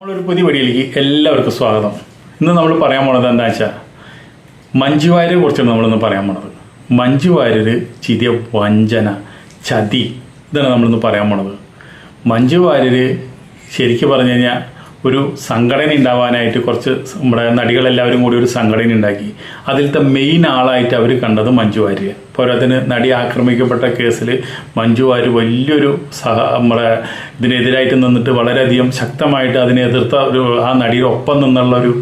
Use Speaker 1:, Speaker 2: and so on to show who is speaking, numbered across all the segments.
Speaker 1: നമ്മളൊരു പുതിയ വീഡിയോയിലേക്ക് എല്ലാവർക്കും സ്വാഗതം. ഇന്ന് നമ്മൾ പറയാൻ പോണത് എന്താ വെച്ചാൽ മഞ്ജു വാര്യരെ കുറിച്ചാണ് നമ്മളിന്ന് പറയാൻ പോണത്. മഞ്ജു വാര്യർ ചിതിയ വഞ്ചന ചതി ഇതാണ് നമ്മളിന്ന് പറയാൻ പോണത്. മഞ്ജു വാര്യർ ശരിക്കും പറഞ്ഞു കഴിഞ്ഞാൽ ഒരു സംഘടന ഉണ്ടാവാനായിട്ട് കുറച്ച് നമ്മുടെ നടികളെല്ലാവരും കൂടി ഒരു സംഘടന ഉണ്ടാക്കി. അതിലത്തെ മെയിൻ ആളായിട്ട് അവർ കണ്ടത് മഞ്ജു വാര്യർ പോരാത്തിന് നടി ആക്രമിക്കപ്പെട്ട കേസിൽ മഞ്ജു വാര്യർ വലിയൊരു സഹ നമ്മുടെ ഇതിനെതിരായിട്ട് നിന്നിട്ട് വളരെയധികം ശക്തമായിട്ട് അതിനെ എതിർത്ത ഒരു ആ നടിയുടെ ഒപ്പം നിന്നുള്ള ഒരു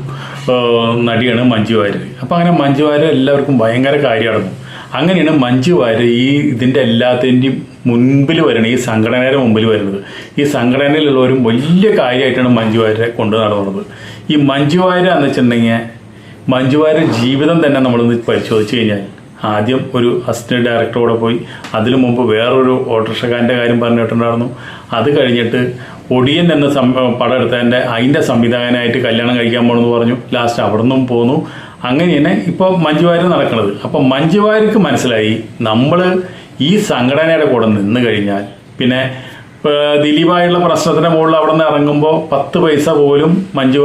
Speaker 1: നടിയാണ് മഞ്ജു വാര്യർ അപ്പം അങ്ങനെ മഞ്ജു വാര്യർ എല്ലാവർക്കും ഭയങ്കര കാര്യമായിരുന്നു. അങ്ങനെയാണ് മഞ്ജു വാര്യർ ഈ ഇതിന്റെ എല്ലാത്തിന്റെയും മുൻപിൽ വരണം ഈ സംഘടനയുടെ മുമ്പിൽ വരുന്നത്. ഈ സംഘടനയിലുള്ളവരും വലിയ കാര്യമായിട്ടാണ് മഞ്ജു വാര്യരെ കൊണ്ടു നടന്നത്. ഈ മഞ്ജു വാര്യർ എന്ന് വെച്ചിട്ടുണ്ടെങ്കിൽ മഞ്ജു വാര്യർ ജീവിതം തന്നെ നമ്മളൊന്ന് പരിശോധിച്ച് കഴിഞ്ഞാൽ ആദ്യം ഒരു അസിസ്റ്റന്റ് ഡയറക്ടറോടെ പോയി അതിനു മുമ്പ് വേറൊരു ഓട്ടോറിക്ഷക്കാരന്റെ കാര്യം പറഞ്ഞിട്ടുണ്ടായിരുന്നു. അത് കഴിഞ്ഞിട്ട് ഒടിയൻ എന്ന സം പടം എടുത്തതിന്റെ അതിന്റെ സംവിധായകനായിട്ട് കല്യാണം കഴിക്കാൻ പോകണമെന്ന് പറഞ്ഞു. ലാസ്റ്റ് അവിടെ നിന്നും പോന്നു. അങ്ങനെ തന്നെ ഇപ്പോൾ മഞ്ജുവാര് നടക്കുന്നത്. അപ്പം മഞ്ജുവാരിക്ക് മനസ്സിലായി നമ്മൾ ഈ സംഘടനയുടെ കൂടെ നിന്ന് കഴിഞ്ഞാൽ പിന്നെ ദിലീപായുള്ള പ്രശ്നത്തിന് മുകളിൽ അവിടെ നിന്ന് ഇറങ്ങുമ്പോൾ പത്ത് പൈസ പോലും മഞ്ജു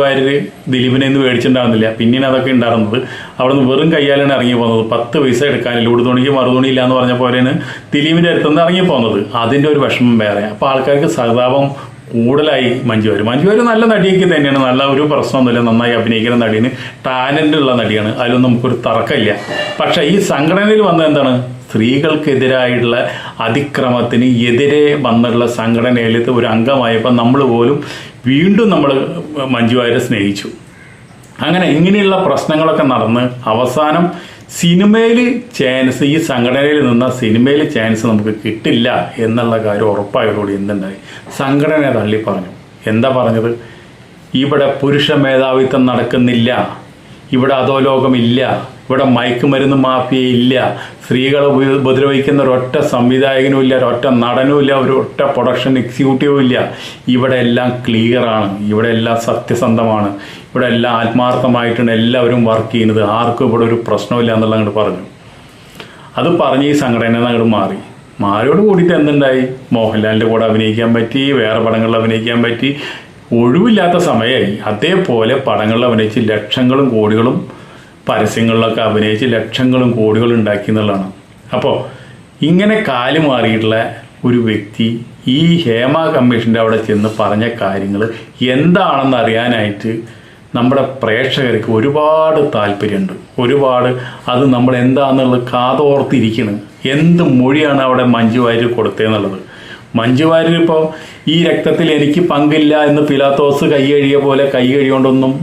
Speaker 1: ദിലീപിനെ ഇന്ന് മേടിച്ചിട്ടുണ്ടാകുന്നില്ല പിന്നീട് അതൊക്കെ ഉണ്ടാകുന്നത് അവിടെ നിന്ന് വെറും കയ്യാലാണ് ഇറങ്ങി പോകുന്നത്. പത്ത് പൈസ എടുക്കാനില്ല ഉടുതുണിക്ക് മറുതുണി ഇല്ല എന്ന് പറഞ്ഞ പോലെയാണ് ദിലീപിന്റെ അടുത്തുനിന്ന് ഇറങ്ങി പോകുന്നത്. അതിന്റെ ഒരു വിഷമം വേറെ. അപ്പോൾ ആൾക്കാർക്ക് സഹതാപം കൂടുതലായി മഞ്ജു വാര്യർ. മഞ്ജു വാര്യർ നല്ല നടിയൊക്കെ തന്നെയാണ്. നല്ല ഒരു പ്രശ്നമൊന്നുമില്ല. നന്നായി അഭിനയിക്കുന്ന നടിയാണ്. ടാലന്റ് ഉള്ള നടിയാണ്. അതിലൊന്നും നമുക്കൊരു തർക്കമില്ല. പക്ഷെ ഈ സംഘടനയിൽ വന്നത് എന്താണ്? സ്ത്രീകൾക്കെതിരായിട്ടുള്ള അതിക്രമത്തിന് എതിരെ വന്നിട്ടുള്ള സംഘടനയിലത്തെ ഒരു അംഗമായപ്പോൾ നമ്മൾ പോലും വീണ്ടും നമ്മൾ മഞ്ജു സ്നേഹിച്ചു. അങ്ങനെ ഇങ്ങനെയുള്ള പ്രശ്നങ്ങളൊക്കെ നടന്ന് അവസാനം സിനിമയിൽ ചാൻസ് ഈ സംഘടനയിൽ നിന്ന സിനിമയിൽ ചാൻസ് നമുക്ക് കിട്ടില്ല എന്നുള്ള കാര്യം ഉറപ്പായതോടെ എന്തുണ്ടായി സംഘടന തള്ളി പറഞ്ഞു. എന്താ പറഞ്ഞത്? ഇവിടെ പുരുഷ മേധാവിത്വം നടക്കുന്നില്ല. ഇവിടെ അതോ അധോലോകമില്ല. ഇവിടെ മയക്കുമരുന്ന് മാഫിയ ഇല്ല സ്ത്രീകളെ ഉപ- ഉപദ്രവിക്കുന്ന ഒരൊറ്റ സംവിധായകനും ഇല്ല ഒരൊറ്റ നടനും ഇല്ല ഒരു ഒറ്റ പ്രൊഡക്ഷൻ എക്സിക്യൂട്ടീവും ഇല്ല. ഇവിടെ എല്ലാം ക്ലിയറാണ് ഇവിടെ എല്ലാം സത്യസന്ധമാണ്. ഇവിടെ എല്ലാം ആത്മാർത്ഥമായിട്ടാണ് എല്ലാവരും വർക്ക് ചെയ്യുന്നത്. ആർക്കും ഇവിടെ ഒരു പ്രശ്നമില്ല എന്നുള്ള അങ്ങോട്ട് പറഞ്ഞു. അത് പറഞ്ഞ് ഈ സംഘടന അങ്ങോട്ട് മാറി. മാറിയോട് കൂടിയിട്ട് എന്തുണ്ടായി? മോഹൻലാലിന്റെ കൂടെ അഭിനയിക്കാൻ പറ്റി വേറെ പടങ്ങളിൽ അഭിനയിക്കാൻ പറ്റി. ഒഴിവില്ലാത്ത സമയമായി. അതേപോലെ പടങ്ങളിൽ അഭിനയിച്ച് ലക്ഷങ്ങളും കോടികളും പരസ്യങ്ങളിലൊക്കെ അഭിനയിച്ച് ലക്ഷങ്ങളും കോടികളും ഉണ്ടാക്കി എന്നുള്ളതാണ്. അപ്പോൾ ഇങ്ങനെ കാൽ മാറിയിട്ടുള്ള ഒരു വ്യക്തി ഈ ഹേമ കമ്മീഷന്റെ അവിടെ ചെന്ന് പറഞ്ഞ കാര്യങ്ങൾ എന്താണെന്ന് അറിയാനായിട്ട് നമ്മുടെ പ്രേക്ഷകർക്ക് ഒരുപാട് താല്പര്യമുണ്ട്. ഒരുപാട് അത് നമ്മൾ എന്താണെന്നുള്ളത് കാതോർത്തിരിക്കണം. എന്ത് മൊഴിയാണ് അവിടെ മഞ്ജു വാര്യർ കൊടുത്തതെന്നുള്ളത്. മഞ്ജു വാര്യർ ഇപ്പോൾ ഈ രക്തത്തിൽ എനിക്ക് പങ്കില്ല എന്ന് പിലാത്തോസ് കൈ കഴിയ പോലെ കൈ കഴിയോണ്ടൊന്നും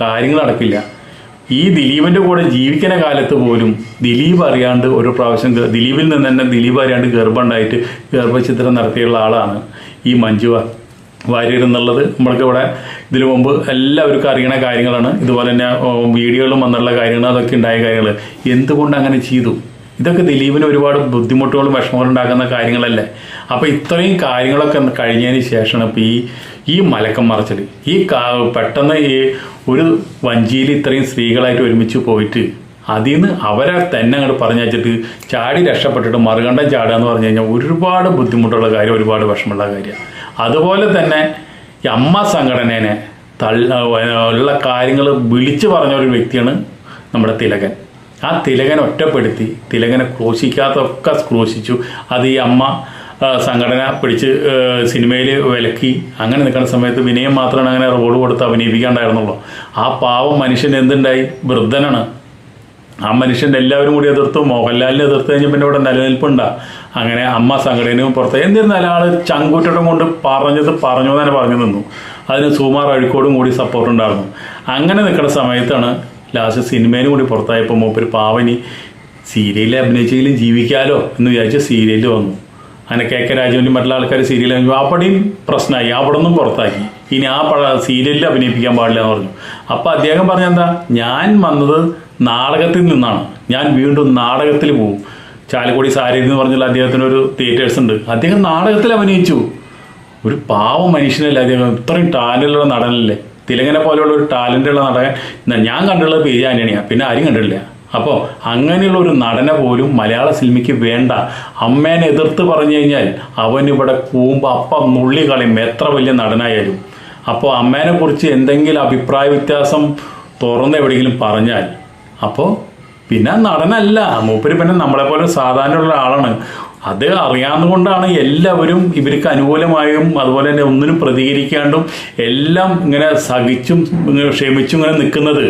Speaker 1: കാര്യങ്ങൾ നടക്കില്ല. ഈ ദിലീപിന്റെ കൂടെ ജീവിക്കുന്ന കാലത്ത് പോലും ദിലീപ് അറിയാണ്ട് ഒരു പ്രാവശ്യം ദിലീപിൽ നിന്ന് തന്നെ ദിലീപ് അറിയാണ്ട് ഗർഭമുണ്ടായിട്ട് ഗർഭചിത്രം നടത്തിയുള്ള ആളാണ് ഈ മഞ്ജു വാര്യർ എന്നുള്ളത്. നമ്മൾക്ക് ഇവിടെ ഇതിനു മുമ്പ് എല്ലാവർക്കും അറിയണ കാര്യങ്ങളാണ്. ഇതുപോലെ തന്നെ വീഡിയോകളും വന്നുള്ള കാര്യങ്ങൾ അതൊക്കെ ഉണ്ടായ കാര്യങ്ങൾ. എന്തുകൊണ്ട് അങ്ങനെ ചെയ്തു? ഇതൊക്കെ ദിലീപിന് ഒരുപാട് ബുദ്ധിമുട്ടുകളും വിഷമങ്ങളും ഉണ്ടാക്കുന്ന കാര്യങ്ങളല്ലേ. അപ്പോൾ ഇത്രയും കാര്യങ്ങളൊക്കെ കഴിഞ്ഞതിന് ശേഷമാണ് ഇപ്പൊ ഈ ഈ മലക്കം മറിച്ചൽ ഈ പെട്ടെന്ന് ഈ ഒരു വഞ്ചിയിൽ ഇത്രയും സ്ത്രീകളായിട്ട് ഒരുമിച്ച് പോയിട്ട് അതിൽ നിന്ന് അവരെ തന്നെ അങ്ങോട്ട് പറഞ്ഞു വെച്ചിട്ട് ചാടി രക്ഷപ്പെട്ടിട്ട് മറുകണ്ഠം ചാടുക എന്ന് പറഞ്ഞു കഴിഞ്ഞാൽ ഒരുപാട് ബുദ്ധിമുട്ടുള്ള കാര്യം ഒരുപാട് വിഷമമുള്ള കാര്യമാണ്. അതുപോലെ തന്നെ ഈ അമ്മ സംഘടനേനെ തള്ള ഉള്ള കാര്യങ്ങൾ വിളിച്ചു പറഞ്ഞ ഒരു വ്യക്തിയാണ് നമ്മുടെ തിലകൻ. ആ തിലകനെ ഒറ്റപ്പെടുത്തി തിലകനെ ക്രൂശിക്കാത്തൊക്കെ ക്രൂശിച്ചു. അത് ഈ അമ്മ സംഘടന പിടിച്ച് സിനിമയിൽ വിലക്കി. അങ്ങനെ നിൽക്കുന്ന സമയത്ത് വിനയം മാത്രമാണ് അങ്ങനെ റോഡ് കൊടുത്ത് അഭിനയിപ്പിക്കാണ്ടായിരുന്നുള്ളൂ. ആ പാവം മനുഷ്യൻ എന്തുണ്ടായി? വൃദ്ധനാണ്. ആ മനുഷ്യന്റെ എല്ലാവരും കൂടി എതിർത്തു മോഹൻലാലിനെ എതിർത്ത് കഴിഞ്ഞ് പിന്നെ ഇവിടെ നിലനിൽപ്പുണ്ട. അങ്ങനെ അമ്മ സംഘടനയും പുറത്ത് എന്നിരുന്നാലും ആൾ ചങ്കൂറ്റം കൊണ്ട് പറഞ്ഞത് പറഞ്ഞു തന്നെ പറഞ്ഞു നിന്നു. അതിന് സുമാർ അഴിക്കോടും കൂടി സപ്പോർട്ട് ഉണ്ടായിരുന്നു. അങ്ങനെ നിൽക്കുന്ന സമയത്താണ് ലാസ്റ്റ് സിനിമയിലും കൂടി പുറത്തായപ്പോൾ മൂപ്പര് പാവനി സീരിയലിൽ അഭിനയിച്ചെങ്കിലും ജീവിക്കാലോ എന്ന് വിചാരിച്ച് സീരിയലിൽ വന്നു. അങ്ങനെ കെ കെ രാജുവിന്റെ മറ്റുള്ള ആൾക്കാർ സീരിയൽ അവിടെയും പ്രശ്നമായി. അവിടെ നിന്നും പുറത്താക്കി. ഇനി ആ സീരിയലിൽ അഭിനയിപ്പിക്കാൻ പാടില്ല എന്ന് പറഞ്ഞു. അപ്പോൾ അദ്ദേഹം പറഞ്ഞെന്താ ഞാൻ വന്നത് നാടകത്തിൽ നിന്നാണ്. ഞാൻ വീണ്ടും നാടകത്തിൽ പോകും. ചാലക്കുടി സാരി എന്ന് പറഞ്ഞുള്ള അദ്ദേഹത്തിന് ഒരു തിയേറ്റേഴ്സ് ഉണ്ട്. അദ്ദേഹം നാടകത്തിൽ അഭിനയിച്ചു. ഒരു പാവം മനുഷ്യനല്ലേ അദ്ദേഹം? ഇത്രയും ടാലന്റുള്ള നടനല്ലേ? തിലകനെ പോലെയുള്ള ഒരു ടാലന്റുള്ള നടൻ. ഞാൻ കണ്ടുള്ളത് പേര് ആന്റണിയാണ് പിന്നെ ആരും കണ്ടിട്ടില്ല. അപ്പോൾ അങ്ങനെയുള്ള ഒരു നടനെ പോലും മലയാള സിനിമയ്ക്ക് വേണ്ട. അമ്മേനെ എതിർത്ത് പറഞ്ഞു കഴിഞ്ഞാൽ അവനിവിടെ കൂമ്പ് അപ്പം നുള്ളി കളയും എത്ര വലിയ നടനായാലും. അപ്പോൾ അമ്മേനെ കുറിച്ച് എന്തെങ്കിലും അഭിപ്രായ വ്യത്യാസം തുറന്ന് എവിടെയെങ്കിലും പറഞ്ഞാൽ അപ്പോൾ പിന്നെ നടനല്ല. മൂപ്പര് പിന്നെ നമ്മളെ പോലെ സാധാരണ ഉള്ള ആളാണ് അത് അറിയാവുന്നതുകൊണ്ടാണ് എല്ലാവരും ഇവർക്ക് അനുകൂലമായും അതുപോലെ തന്നെ ഒന്നിനും പ്രതികരിക്കാണ്ടും എല്ലാം ഇങ്ങനെ സഹിച്ചും ഇങ്ങനെ ക്ഷമിച്ചും ഇങ്ങനെ നിൽക്കുന്നത്.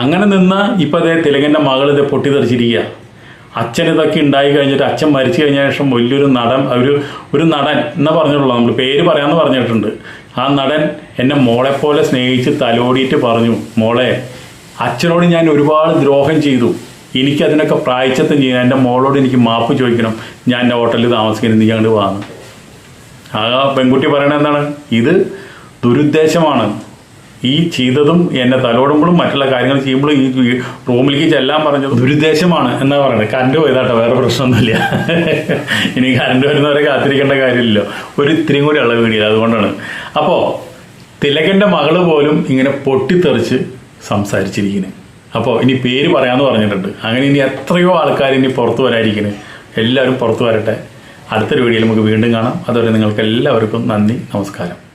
Speaker 1: അങ്ങനെ നിന്ന് ഇപ്പം അതേ തെലുങ്കന്റെ മകൾ ഇത് പൊട്ടിത്തെറിച്ചിരിക്കുക. അച്ഛൻ ഇതൊക്കെ ഉണ്ടായി കഴിഞ്ഞിട്ട് അച്ഛൻ മരിച്ചു കഴിഞ്ഞ ശേഷം വലിയൊരു നടൻ ഒരു ഒരു നടൻ എന്നാ പറഞ്ഞിട്ടുള്ളൂ. നമ്മൾ പേര് പറയാമെന്ന് പറഞ്ഞിട്ടുണ്ട്. ആ നടൻ എന്നെ മോളെ പോലെ സ്നേഹിച്ച് തലോടിയിട്ട് പറഞ്ഞു മോളെ അച്ഛനോട് ഞാൻ ഒരുപാട് ദ്രോഹം ചെയ്തു. എനിക്കതിനൊക്കെ പ്രായച്ചത്തം ചെയ്യണം എന്റെ മോളോട് എനിക്ക് മാപ്പ് ചോദിക്കണം. ഞാൻ എന്റെ ഹോട്ടലിൽ താമസിക്കുന്നത് നീ അങ്ങോട്ട് വാങ്ങും ആ പെൺകുട്ടി പറയണത് എന്താണ്? ഇത് ദുരുദ്ദേശമാണ്. ഈ ചെയ്തതും എന്നെ തലോടുമ്പോഴും മറ്റുള്ള കാര്യങ്ങൾ ചെയ്യുമ്പോഴും ഈ റൂമിലേക്ക് ചെല്ലാൻ പറഞ്ഞത് ദുരുദ്ദേശമാണ് എന്നാ പറയുന്നത് കറണ്ട് പോയതാട്ടോ. വേറെ പ്രശ്നമൊന്നുമില്ല. ഇനി കറണ്ട് വരുന്നവരെ കാത്തിരിക്കേണ്ട കാര്യമില്ലല്ലോ. ഒരു ഇത്രയും കൂടി ഉള്ള വീടില്ല അതുകൊണ്ടാണ്. അപ്പോൾ തിലകന്റെ മകൾ പോലും ഇങ്ങനെ പൊട്ടിത്തെറിച്ച് സംസാരിച്ചിരിക്കുന്നത് അപ്പോൾ ഇനി പേര് പറയാമെന്ന് പറഞ്ഞിട്ടുണ്ട്. അങ്ങനെ ഇനി എത്രയോ ആൾക്കാർ ഇനി പുറത്തു വരാതിരിക്കുന്നത് എല്ലാവരും പുറത്തു വരട്ടെ. അടുത്തൊരു വീഡിയോയിൽ നമുക്ക് വീണ്ടും കാണാം. അതുവരെ നിങ്ങൾക്ക് എല്ലാവർക്കും നന്ദി നമസ്കാരം.